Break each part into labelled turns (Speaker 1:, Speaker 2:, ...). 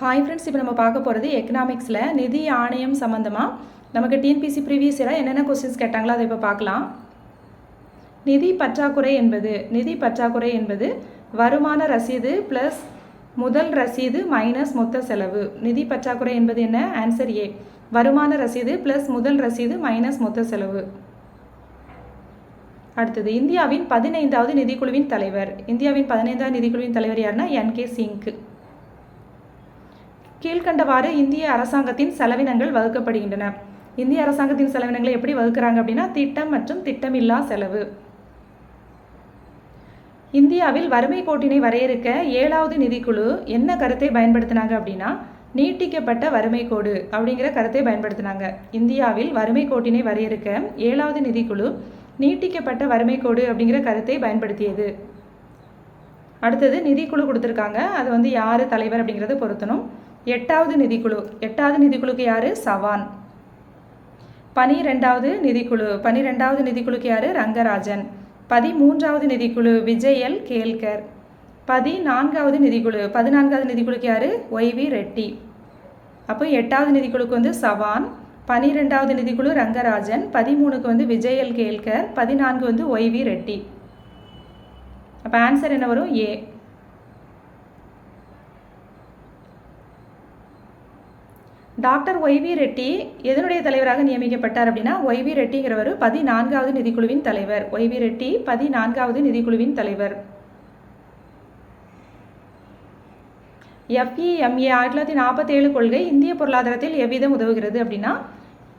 Speaker 1: Hi friends இப்போ நம்ம பார்க்க போகிறது எக்கனாமிக்ஸில் நிதி ஆணையம் சம்மந்தமாக நமக்கு டிஎன்பிசி ப்ரீவியஸ் இயராக என்னென்ன கொஸ்டின்ஸ் கேட்டாங்களோ அதை இப்போ பார்க்கலாம். நிதி பற்றாக்குறை என்பது நிதி பற்றாக்குறை என்பது வருமான ரசீது ப்ளஸ் முதல் ரசீது மைனஸ் மொத்த செலவு. நிதி பற்றாக்குறை என்பது என்ன? ஆன்சர் ஏ வருமான ரசீது ப்ளஸ் முதல் ரசீது மைனஸ் மொத்த செலவு. அடுத்தது இந்தியாவின் பதினைந்தாவது நிதிக்குழுவின் தலைவர். இந்தியாவின் பதினைந்தாவது நிதிக்குழுவின் தலைவர் யாருன்னா என் கே சிங்க்கு கீழ்கண்டவாறு இந்திய அரசாங்கத்தின் செலவினங்கள் வகுக்கப்படுகின்றன. இந்திய அரசாங்கத்தின் செலவினங்களை எப்படி வகுக்கிறாங்க அப்படின்னா திட்டம் மற்றும் திட்டமில்லா செலவு. இந்தியாவில் வறுமை கோட்டினை வரையறுக்க ஏழாவது நிதிக்குழு என்ன கருத்தை பயன்படுத்தினாங்க அப்படின்னா நீட்டிக்கப்பட்ட வறுமை கோடு அப்படிங்கிற கருத்தை பயன்படுத்தினாங்க. இந்தியாவில் வறுமை கோட்டினை வரையறுக்க ஏழாவது நிதிக்குழு நீட்டிக்கப்பட்ட வறுமை கோடு அப்படிங்கிற கருத்தை பயன்படுத்தியது. அடுத்தது நிதிக்குழு கொடுத்துருக்காங்க. அது வந்து யார் தலைவர் அப்படிங்கிறத பொருத்தணும். எட்டாவது நிதிக்குழு. எட்டாவது நிதிக்குழுக்கு யார்? சவான். பனிரெண்டாவது நிதிக்குழு. பனிரெண்டாவது நிதிக்குழுக்கு யார்? ரங்கராஜன். பதிமூன்றாவது நிதிக்குழு விஜயல் கேல்கர். பதினான்காவது நிதிக்குழு. பதினான்காவது நிதிக்குழுக்கு யார்? Y V Reddy. அப்போ எட்டாவது நிதிக்குழுக்கு வந்து சவான் பனிரெண்டாவது நிதிக்குழு ரங்கராஜன் பதிமூணுக்கு வந்து விஜயல் கேல்கர் பதினான்கு வந்து ஒய்வி ரெட்டி. அப்போ ஆன்சர் என்ன வரும்? ஏ. டாக்டர் ஒய்வி ரெட்டி எதனுடைய தலைவராக நியமிக்கப்பட்டார் அப்படின்னா ஒய்வி ரெட்டிங்கிறவர் பதினான்காவது நிதிக்குழுவின் தலைவர். ஒய்வி ரெட்டி பதினான்காவது நிதிக்குழுவின் தலைவர். எஃப்இஎம்ஏ ஆயிரத்தி தொள்ளாயிரத்தி நாற்பத்தேழு கொள்கை இந்திய பொருளாதாரத்தில் எவ்விதம் உதவுகிறது அப்படின்னா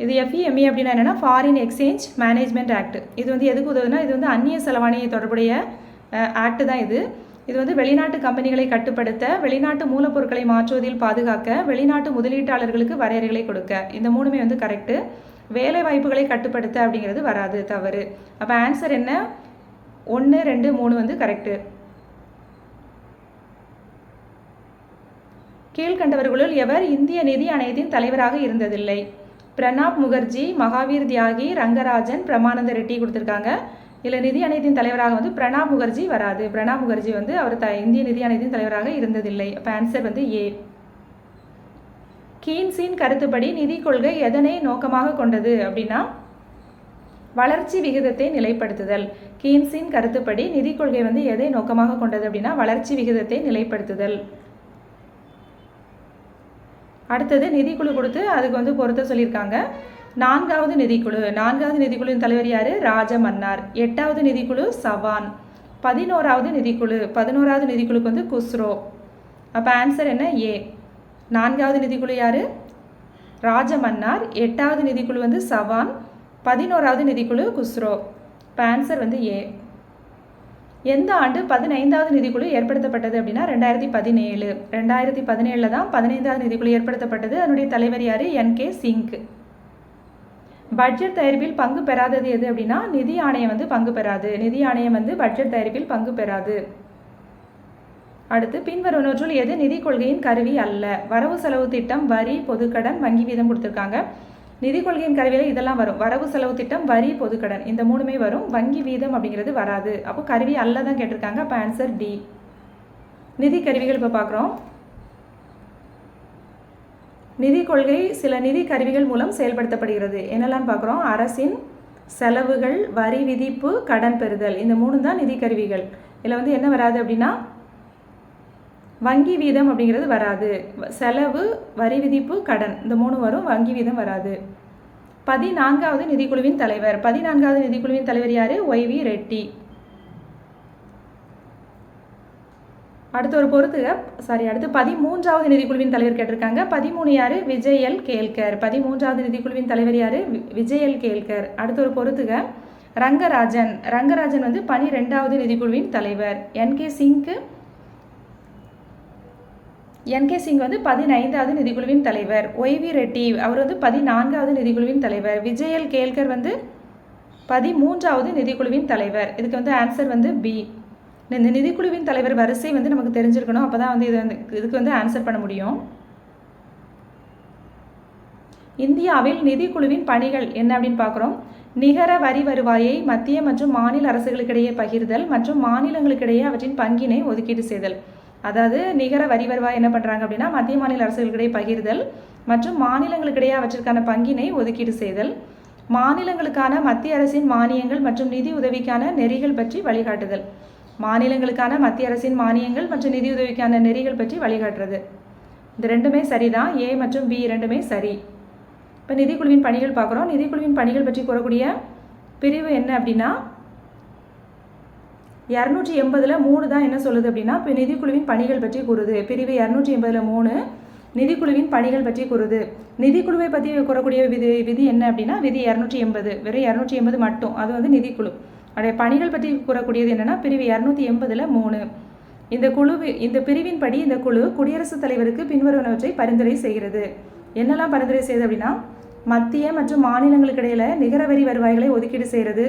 Speaker 1: இது எஃப்இஎம்ஏ அப்படின்னா என்னென்னா ஃபாரின் எக்ஸ்சேஞ்ச் மேனேஜ்மெண்ட் ஆக்ட் இது வந்து எதுக்கு உதவுதுன்னா இது வந்து அந்நிய செலவாணி தொடர்புடைய ஆக்ட் தான் இது. இது வந்து வெளிநாட்டு கம்பெனிகளை கட்டுப்படுத்த வெளிநாட்டு மூலப்பொருட்களை மாற்றுவதில் பாதுகாக்க வெளிநாட்டு முதலீட்டாளர்களுக்கு வரையறைகளை கொடுக்க. இந்த மூணுமே வந்து கரெக்டு வேலை வாய்ப்புகளை கட்டுப்படுத்த அப்படிங்கிறது வராது தவறு. அப்போ ஆன்சர் என்ன? ஒன்று ரெண்டு மூணு வந்து கரெக்டு கீழ்கண்டவர்களுள் எவர் இந்திய நிதி ஆணையத்தின் தலைவராக இருந்ததில்லை. பிரணாப் முகர்ஜி மகாவீர் தியாகி ரங்கராஜன் பிரமானந்த ரெட்டி கொடுத்துருக்காங்க. இதில் நிதி ஆணையத்தின் தலைவராக வந்து பிரணாப் முகர்ஜி வராது. பிரணாப் முகர்ஜி வந்து அவர் த இந்திய நிதி ஆணையத்தின் தலைவராக இருந்ததில்லை. அப்போ ஆன்சர் வந்து ஏ கீன்ஸின் கருத்துப்படி நிதி கொள்கை எதனை நோக்கமாக கொண்டது அப்படின்னா வளர்ச்சி விகிதத்தை நிலைப்படுத்துதல். கீன்ஸின் கருத்துப்படி நிதி கொள்கை வந்து எதை நோக்கமாக கொண்டது அப்படின்னா வளர்ச்சி விகிதத்தை நிலைப்படுத்துதல். அடுத்தது நிதிக்குழு கொடுத்து அதுக்கு வந்து பொருத்த சொல்லியிருக்காங்க. நான்காவது நிதிக்குழு. நான்காவது நிதிக்குழுவின் தலைவர் யார்? ராஜ மன்னார் எட்டாவது நிதிக்குழு சவான். பதினோராவது நிதிக்குழு. பதினோராவது நிதிக்குழுக்கு வந்து குஸ்ரோ. அப்போ ஆன்சர் என்ன? ஏ நான்காவது நிதிக்குழு யார்? ராஜ மன்னார் எட்டாவது நிதிக்குழு வந்து சவான். பதினோராவது நிதிக்குழு குஸ்ரோ. இப்போ ஆன்சர் வந்து ஏ எந்த ஆண்டு பதினைந்தாவது நிதிக்குழு ஏற்படுத்தப்பட்டது அப்படின்னா ரெண்டாயிரத்தி பதினேழு. ரெண்டாயிரத்தி பதினேழில் தான் பதினைந்தாவது நிதிக்குழு ஏற்படுத்தப்பட்டது. அதனுடைய தலைவர் யார்? N K sink. பட்ஜெட் தயாரிப்பில் பங்கு பெறாதது எது அப்படின்னா நிதி ஆணையம் வந்து பங்கு பெறாது. நிதி ஆணையம் வந்து பட்ஜெட் தயாரிப்பில் பங்கு பெறாது. அடுத்து பின்வருவனற்றுள் எது நிதி கொள்கையின் கருவி அல்ல? வரவு செலவு திட்டம் வரி பொதுக்கடன் வங்கி வீதம் கொடுத்துருக்காங்க. நிதி கொள்கையின் கருவியில் இதெல்லாம் வரும். வரவு செலவு திட்டம் வரி பொதுக்கடன். இந்த மூணுமே வரும். வங்கி வீதம் அப்படிங்கிறது வராது. அப்போ கருவி அல்ல தான் கேட்டிருக்காங்க. அப்போ ஆன்சர் டி நிதி கருவிகள் இப்போ பார்க்குறோம். நிதி கொள்கை சில நிதி கருவிகள் மூலம் செயல்படுத்தப்படுகிறது. என்னெல்லாம் பார்க்குறோம்? அரசின் செலவுகள் வரி விதிப்பு கடன் பெறுதல். இந்த மூணு தான் நிதி கருவிகள். இதில் வந்து என்ன வராது அப்படின்னா வங்கி வீதம் அப்படிங்கிறது வராது. செலவு வரி விதிப்பு கடன். இந்த மூணு வரும் வங்கி வீதம் வராது. பதினான்காவது நிதிக்குழுவின் தலைவர். பதினான்காவது நிதிக்குழுவின் தலைவர் யார்? Y V Reddy. அடுத்து ஒரு பொறுத்துக. சாரி அடுத்து பதிமூன்றாவது நிதிக்குழுவின் தலைவர் கேட்டிருக்காங்க. பதிமூணு யார்? விஜயல் கேல்கர். பதிமூன்றாவது நிதிக்குழுவின் தலைவர் யார்? விஜயல் கேல்கர். அடுத்து ஒரு பொறுத்துக. ரங்கராஜன். ரங்கராஜன் வந்து பனிரெண்டாவது நிதிக்குழுவின் தலைவர். என் கே சிங்க்கு என் கே சிங் வந்து பதினைந்தாவது நிதிக்குழுவின் தலைவர். ஒய்வி ரெட்டி அவர் வந்து பதினான்காவது நிதிக்குழுவின் தலைவர். விஜயல் கேல்கர் வந்து பதிமூன்றாவது நிதிக்குழுவின் தலைவர். இதுக்கு வந்து ஆன்சர் வந்து பி இந்த நிதிக்குழுவின் தலைவர் வரிசை வந்து நமக்கு தெரிஞ்சிருக்கணும். அப்போ தான் வந்து இது வந்து இதுக்கு வந்து ஆன்சர் பண்ண முடியும். இந்தியாவில் நிதிக்குழுவின் பணிகள் என்ன அப்படின்னு பார்க்குறோம். நிகர வரி வருவாயை மத்திய மற்றும் மாநில அரசுகளுக்கிடையே பகிர்தல் மற்றும் மாநிலங்களுக்கிடையே அவற்றின் பங்கினை ஒதுக்கீடு செய்தல். அதாவது நிகர வரி வருவாய் என்ன பண்ணுறாங்க அப்படின்னா மத்திய மாநில அரசுகளுக்கிடையே பகிர்தல் மற்றும் மாநிலங்களுக்கிடையே அவற்றிற்கான பங்கினை ஒதுக்கீடு செய்தல். மாநிலங்களுக்கான மத்திய அரசின் மானியங்கள் மற்றும் நிதி உதவிக்கான நெறிகள் பற்றி வழிகாட்டுதல். மாநிலங்களுக்கான மத்திய அரசின் மானியங்கள் மற்றும் நிதி உதவிக்கான நெறிகள் பற்றி வழிகாட்டுறது. இந்த ரெண்டுமே சரிதான். ஏ மற்றும் பி இரண்டுமே சரி. இப்போ நிதிக்குழுவின் பணிகள் பார்க்குறோம். நிதிக்குழுவின் பணிகள் பற்றி கூறக்கூடிய பிரிவு என்ன அப்படின்னா இரநூற்றி எண்பதில் மூணு தான் என்ன சொல்லுது அப்படின்னா இப்போ நிதிக்குழுவின் பணிகள் பற்றி கூறுது. பிரிவு இரநூற்றி எண்பதில் மூணு நிதிக்குழுவின் பணிகள் பற்றி கூறுது. நிதிக்குழுவை பற்றி கூறக்கூடிய விதி விதி என்ன அப்படின்னா விதி இரநூற்றி எண்பது. வெறும் இரநூற்றி எண்பது மட்டும். அது வந்து நிதிக்குழு. அதோடைய பணிகள் பற்றி கூறக்கூடியது என்னென்னா பிரிவு இரநூத்தி எண்பதில் மூணு. இந்த குழு இந்த பிரிவின் படி இந்த குழு குடியரசுத் தலைவருக்கு பின்வருவனவற்றை பரிந்துரை செய்கிறது. என்னெல்லாம் பரிந்துரை செய்யுது அப்படின்னா மத்திய மற்றும் மாநிலங்களுக்கு இடையில நிகர வரி வருவாய்களை ஒதுக்கீடு செய்கிறது.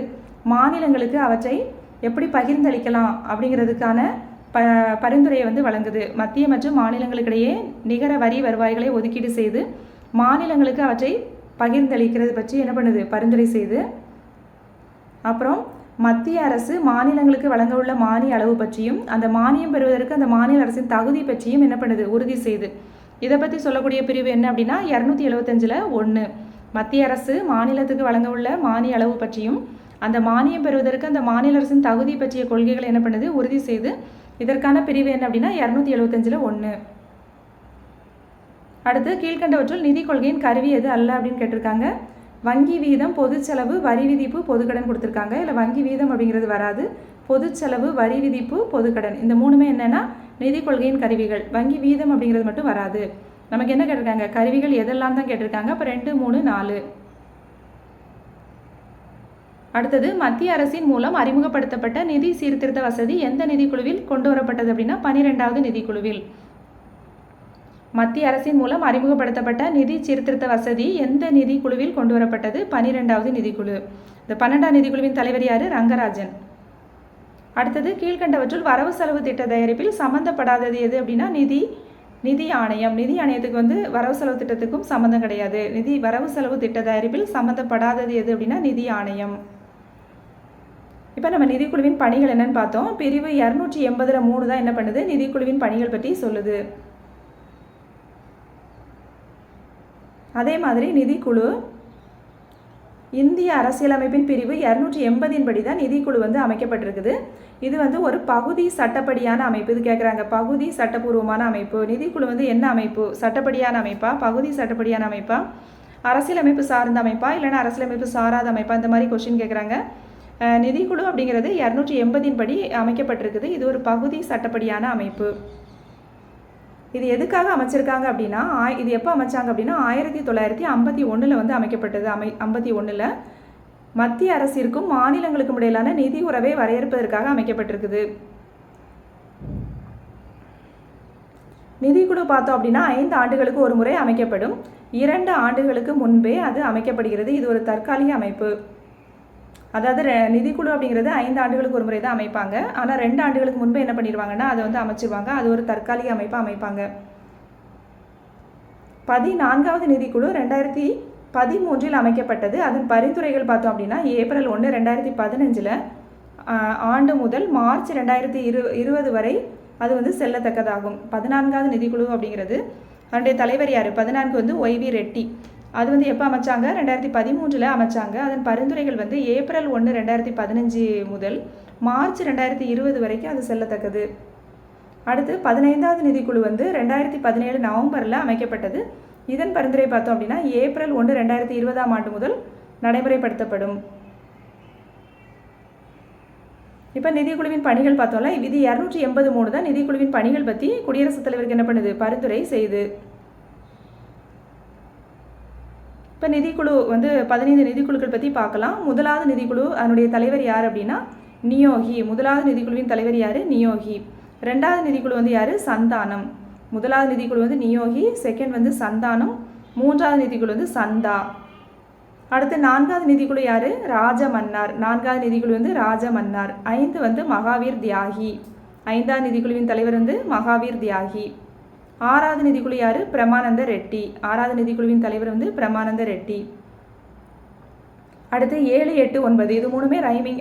Speaker 1: மாநிலங்களுக்கு அவற்றை எப்படி பகிர்ந்தளிக்கலாம் அப்படிங்கிறதுக்கான ப பரிந்துரையை வந்து வழங்குது. மத்திய மற்றும் மாநிலங்களுக்கிடையே நிகர வரி வருவாய்களை ஒதுக்கீடு செய்து மாநிலங்களுக்கு அவற்றை பகிர்ந்தளிக்கிறது பற்றி என்ன பண்ணுது? பரிந்துரை செய்து அப்புறம் மத்திய அரசு மாநிலங்களுக்கு வழங்க உள்ள மானிய அளவு பற்றியும் அந்த மானியம் பெறுவதற்கு அந்த மாநில அரசின் தகுதி பற்றியும் என்ன பண்ணுது? உறுதி செய்து. இதை பற்றி சொல்லக்கூடிய பிரிவு என்ன அப்படின்னா இரநூத்தி எழுபத்தஞ்சில் ஒன்று மத்திய அரசு மாநிலத்துக்கு வழங்க உள்ள மானிய அளவு பற்றியும் அந்த மானியம் பெறுவதற்கு அந்த மாநில அரசின் தகுதி பற்றிய கொள்கைகளை என்ன பண்ணுது? உறுதி செய்து. இதற்கான பிரிவு என்ன அப்படின்னா இரநூத்தி எழுபத்தஞ்சில் ஒன்று அடுத்து கீழ்கண்டவற்றுள் நிதி கொள்கையின் கருவி எது அல்ல அப்படின்னு கேட்டிருக்காங்க. வங்கி வீதம் பொது செலவு வரி விதிப்பு பொதுக்கடன் கொடுத்துருக்காங்க. இல்லை வங்கி வீதம் அப்படிங்கிறது வராது. பொது செலவு வரி விதிப்பு பொதுக்கடன் இந்த மூணுமே என்னென்னா நிதி கொள்கையின் கருவிகள். வங்கி வீதம் அப்படிங்கிறது மட்டும் வராது. நமக்கு என்ன கேட்டிருக்காங்க? கருவிகள் எதெல்லாம் தான் கேட்டிருக்காங்க? அப்போ ரெண்டு மூணு நாலு. அடுத்தது மத்திய அரசின் மூலம் அறிமுகப்படுத்தப்பட்ட நிதி சீர்திருத்த வசதி எந்த நிதிக்குழுவில் கொண்டு வரப்பட்டது அப்படின்னா பனிரெண்டாவது நிதிக்குழுவில். மத்திய அரசின் மூலம் அறிமுகப்படுத்தப்பட்ட நிதி சீர்திருத்த வசதி எந்த நிதிக்குழுவில் கொண்டு வரப்பட்டது பனிரெண்டாவது நிதிக்குழு இந்த பன்னெண்டாம் நிதிக்குழுவின் தலைவர் யாரு? ரங்கராஜன். அடுத்தது கீழ்கண்டவற்றுள் வரவு செலவு திட்ட தயாரிப்பில் சம்மந்தப்படாதது எது அப்படின்னா நிதி நிதி ஆணையம். நிதி ஆணையத்துக்கு வந்து வரவு செலவு திட்டத்துக்கும் சம்மந்தம் கிடையாது. நிதி வரவு செலவு திட்ட தயாரிப்பில் சம்மந்தப்படாதது எது அப்படின்னா நிதி ஆணையம். இப்போ நம்ம நிதிக்குழுவின் பணிகள் என்னன்னு பார்த்தோம். பிரிவு இரநூற்றி எண்பதில் மூணு தான் என்ன பண்ணுது? நிதிக்குழுவின் பணிகள் பற்றி சொல்லுது. அதே மாதிரி நிதிக்குழு இந்திய அரசியலமைப்பின் பிரிவு இரநூற்றி எண்பதின் படி தான் நிதிக்குழு வந்து அமைக்கப்பட்டிருக்குது. இது வந்து ஒரு பகுதி சட்டப்படியான அமைப்பு. இது கேட்குறாங்க பகுதி சட்டப்பூர்வமான அமைப்பு. நிதிக்குழு வந்து என்ன அமைப்பு? சட்டப்படியான அமைப்பா? பகுதி சட்டப்படியான அமைப்பா? அரசியலமைப்பு சார்ந்த அமைப்பா? இல்லைன்னா அரசியலமைப்பு சாராத அமைப்பா? இந்த மாதிரி கொஷின் கேட்குறாங்க நிதிக்குழு அப்படிங்கிறது இரநூற்றி எண்பதின் படி அமைக்கப்பட்டிருக்குது. இது ஒரு பகுதி சட்டப்படியான அமைப்பு. இது எதுக்காக அமைச்சிருக்காங்க அப்படின்னா இது எப்போ அமைச்சாங்க அப்படின்னா ஆயிரத்தி தொள்ளாயிரத்தி ஐம்பத்தி ஒன்றில் வந்து அமைக்கப்பட்டது. அமை ஐம்பத்தி ஒன்றில் மத்திய அரசிற்கும் மாநிலங்களுக்கும் இடையிலான நிதி உறவை வரையறுப்பதற்காக அமைக்கப்பட்டிருக்குது. நிதிக்குழு பார்த்தோம் அப்படின்னா ஐந்து ஆண்டுகளுக்கு ஒரு முறை அமைக்கப்படும். இரண்டு ஆண்டுகளுக்கு முன்பே அது அமைக்கப்படுகிறது. இது ஒரு தற்காலிக அமைப்பு. அதாவது நிதிக்குழு அப்படிங்கிறது ஐந்து ஆண்டுகளுக்கு ஒரு முறை தான் அமைப்பாங்க. ஆனால் ரெண்டு ஆண்டுகளுக்கு முன்பு என்ன பண்ணிடுவாங்கன்னா அதை வந்து அமைச்சிருவாங்க. அது ஒரு தற்காலிக அமைப்பாக அமைப்பாங்க. பதினான்காவது நிதிக்குழு ரெண்டாயிரத்தி பதிமூன்றில் அமைக்கப்பட்டது. அதன் பரிந்துரைகள் பார்த்தோம் அப்படின்னா ஏப்ரல் ஒன்று ரெண்டாயிரத்தி பதினஞ்சில் ஆண்டு முதல் மார்ச் ரெண்டாயிரத்தி இரு இருபது வரை அது வந்து செல்லத்தக்கதாகும். பதினான்காவது நிதிக்குழு அப்படிங்கிறது அதனுடைய தலைவர் யார்? பதினான்கு வந்து ஒய்வி ரெட்டி. அது வந்து எப்போ அமைச்சாங்க? ரெண்டாயிரத்தி பதிமூன்றில் அமைச்சாங்க. அதன் பரிந்துரைகள் வந்து ஏப்ரல் ஒன்று ரெண்டாயிரத்தி பதினஞ்சு முதல் மார்ச் ரெண்டாயிரத்தி இருபது வரைக்கும் அது செல்லத்தக்கது. அடுத்து பதினைந்தாவது நிதிக்குழு வந்து ரெண்டாயிரத்தி பதினேழு நவம்பரில் அமைக்கப்பட்டது. இதன் பரிந்துரை பார்த்தோம் அப்படின்னா ஏப்ரல் ஒன்று ரெண்டாயிரத்தி இருபதாம் ஆண்டு முதல் நடைமுறைப்படுத்தப்படும். இப்போ நிதிக்குழுவின் பணிகள் பார்த்தோம்ல இது இரநூற்றி எண்பது மூணு தான் நிதிக்குழுவின் பணிகள் பற்றி குடியரசுத் தலைவருக்கு என்ன பண்ணுது? பரிந்துரை செய்து. இப்போ நிதிக்குழு வந்து பதினைந்து நிதிக்குழுக்கள் பற்றி பார்க்கலாம். முதலாவது நிதிக்குழு அதனுடைய தலைவர் யார் அப்படின்னா நியோகி. முதலாவது நிதிக்குழுவின் தலைவர் யார்? நியோகி. ரெண்டாவது நிதிக்குழு வந்து யார்? சந்தானம். முதலாவது நிதிக்குழு வந்து நியோகி செகண்ட் வந்து சந்தானம் மூன்றாவது நிதிக்குழு வந்து சந்தா. அடுத்து நான்காவது நிதிக்குழு யார்? ராஜ மன்னார் நான்காவது நிதிக்குழு வந்து ராஜ மன்னார் ஐந்து வந்து மகாவீர் தியாகி. ஐந்தாவது நிதிக்குழுவின் தலைவர் வந்து மகாவீர் தியாகி. ஆறாவது நிதிக்குழு யார்? பிரமானந்த ரெட்டி. ஆறாவது நிதிக்குழுவின் தலைவர் வந்து பிரமானந்த ரெட்டி. அடுத்து ஏழு எட்டு ஒன்பது. இது மூணுமே ரைமிங்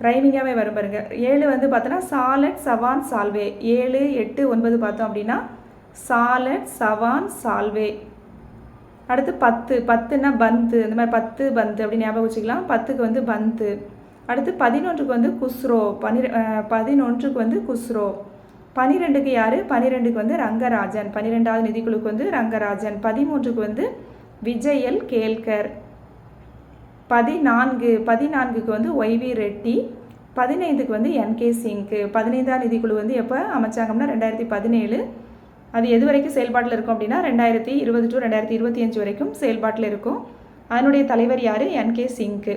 Speaker 1: ரைமிங்காகவே வரும் பாருங்க. ஏழு வந்து பார்த்தோன்னா சாலட் சவான் சால்வே. ஏழு எட்டு ஒன்பது பார்த்தோம் அப்படின்னா சாலட் சவான் சால்வே. அடுத்து பத்து. பத்துன்னா பந்து. இந்த மாதிரி பத்து பந்து அப்படின்னு ஞாபகம் வச்சுக்கலாம். பத்துக்கு வந்து பந்து. அடுத்து பதினொன்றுக்கு வந்து குஸ்ரோ. பனிரெ பதினொன்றுக்கு வந்து குஸ்ரோ. பனிரெண்டுக்கு யார்? பனிரெண்டுக்கு வந்து ரங்கராஜன். பன்னிரெண்டாவது நிதிக்குழுக்கு வந்து ரங்கராஜன். பதிமூன்றுக்கு வந்து விஜயல் கேல்கர். பதினான்கு பதினான்குக்கு வந்து ஒய்வி ரெட்டி. பதினைந்துக்கு வந்து என்கே சிங்க்கு பதினைந்தாம் நிதிக்குழு வந்து எப்போ அமைச்சாங்கன்னா ரெண்டாயிரத்தி பதினேழு. அது எது வரைக்கும் செயல்பாட்டில் இருக்கும் அப்படின்னா ரெண்டாயிரத்தி இருபது டு ரெண்டாயிரத்தி இருபத்தி அஞ்சு வரைக்கும் செயல்பாட்டில் இருக்கும். அதனுடைய தலைவர் யார்? என்கே சிங்க்கு